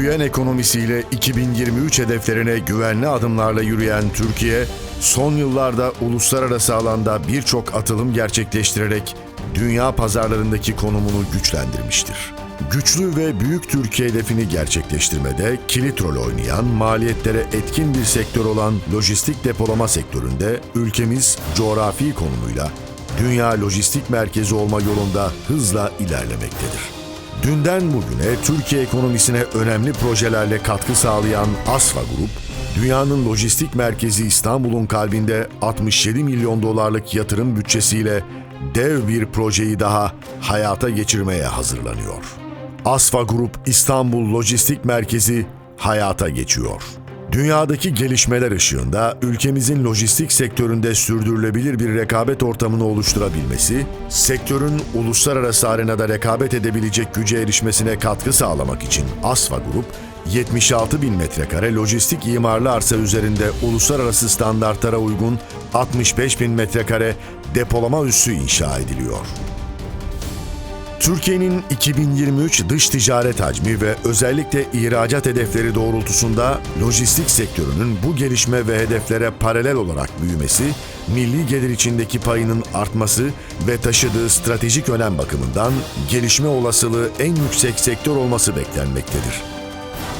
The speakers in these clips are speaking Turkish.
büyüyen ekonomisiyle 2023 hedeflerine güvenli adımlarla yürüyen Türkiye, son yıllarda uluslararası alanda birçok atılım gerçekleştirerek dünya pazarlarındaki konumunu güçlendirmiştir. Güçlü ve büyük Türkiye hedefini gerçekleştirmede kilit rol oynayan, maliyetlere etkin bir sektör olan lojistik depolama sektöründe ülkemiz coğrafi konumuyla dünya lojistik merkezi olma yolunda hızla ilerlemektedir. Dünden bugüne Türkiye ekonomisine önemli projelerle katkı sağlayan Asfa Grup, dünyanın lojistik merkezi İstanbul'un kalbinde 67 milyon dolarlık yatırım bütçesiyle dev bir projeyi daha hayata geçirmeye hazırlanıyor. Asfa Grup İstanbul Lojistik Merkezi hayata geçiyor. Dünyadaki gelişmeler ışığında ülkemizin lojistik sektöründe sürdürülebilir bir rekabet ortamını oluşturabilmesi, sektörün uluslararası arenada rekabet edebilecek güce erişmesine katkı sağlamak için Asfa Grup, 76 bin metrekare lojistik imarlı arsa üzerinde uluslararası standartlara uygun 65 bin metrekare depolama üssü inşa ediliyor. Türkiye'nin 2023 dış ticaret hacmi ve özellikle ihracat hedefleri doğrultusunda lojistik sektörünün bu gelişme ve hedeflere paralel olarak büyümesi, milli gelir içindeki payının artması ve taşıdığı stratejik önem bakımından gelişme olasılığı en yüksek sektör olması beklenmektedir.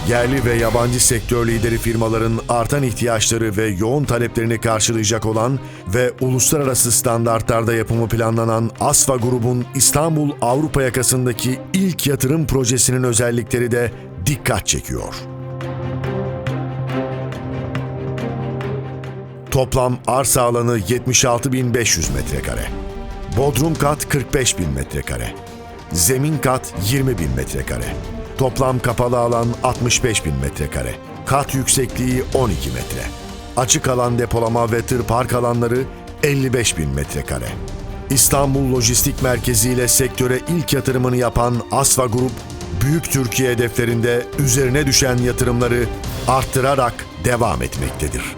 Yerli ve yabancı sektör lideri firmaların artan ihtiyaçları ve yoğun taleplerini karşılayacak olan ve uluslararası standartlarda yapımı planlanan Asfa grubun İstanbul Avrupa yakasındaki ilk yatırım projesinin özellikleri de dikkat çekiyor. Toplam arsa alanı 76.500 metrekare. Bodrum kat 45.000 metrekare. Zemin kat 20.000 metrekare. Toplam kapalı alan 65.000 metrekare. Kat yüksekliği 12 metre. Açık alan depolama ve tır park alanları 55.000 metrekare. İstanbul Lojistik Merkezi ile sektöre ilk yatırımını yapan Asfa Grup, Büyük Türkiye hedeflerinde üzerine düşen yatırımları arttırarak devam etmektedir.